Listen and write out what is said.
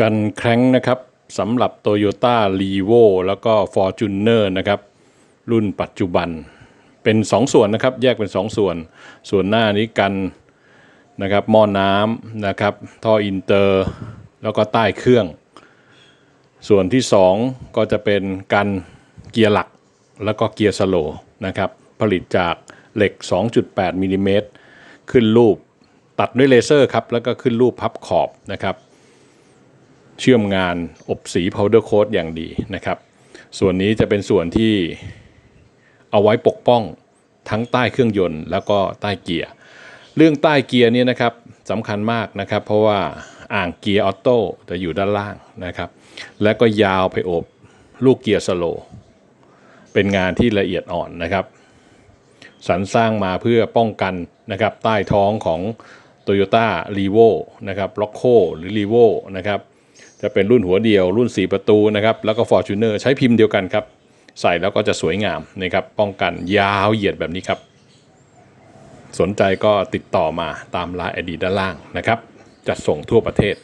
กันแคร้งนะครับสำหรับ Toyota r e v o แล้วก็ Fortuner นะครับ รุ่นปัจจุบันเป็น 2 ส่วนนะครับ แยกเป็น 2 ส่วน ส่วนหน้านี้กันนะครับหม้อน้ำนะครับท่ออินเตอร์แล้วก็ใต้เครื่อง ส่วนที่ 2 ก็จะเป็นกันเกียร์หลักแล้วก็เกียร์สโลว์นะครับผลิตจากเหล็ก 2.8มิลลิเมตรขึ้นรูปตัดด้วยเลเซอร์ครับแล้วก็ขึ้นรูปพับขอบนะครับ เชื่อมงานอบสี powder coat อย่างดีนะครับ ส่วนนี้จะเป็นส่วนที่เอาไว้ปกป้องทั้งใต้เครื่องยนต์ แล้วก็ใต้เกียร์ เรื่องใต้เกียร์นี่นะครับสำคัญมากนะครับ เพราะว่าอ่างเกียร์ออโต้จะอยู่ด้านล่างนะครับ และก็ยาวไปอบลูกเกียร์สโลว์เป็นงานที่ละเอียดอ่อนนะครับสรรสร้างมาเพื่อป้องกันนะครับใต้ท้องของ Toyota r e v o นะครับ l o c o หรือ r e v o นะครับ จะเป็นรุ่นหัวเดียว รุ่น 4 ประตูนะครับแล้วก็ Fortuner ใช้พิมพ์เดียวกันครับ ใส่แล้วก็จะสวยงามนะครับป้องกันยาวเหยียดแบบนี้ครับ สนใจก็ติดต่อมาตามไลน์ไอดีด้านล่างนะครับจัดส่งทั่วประเทศ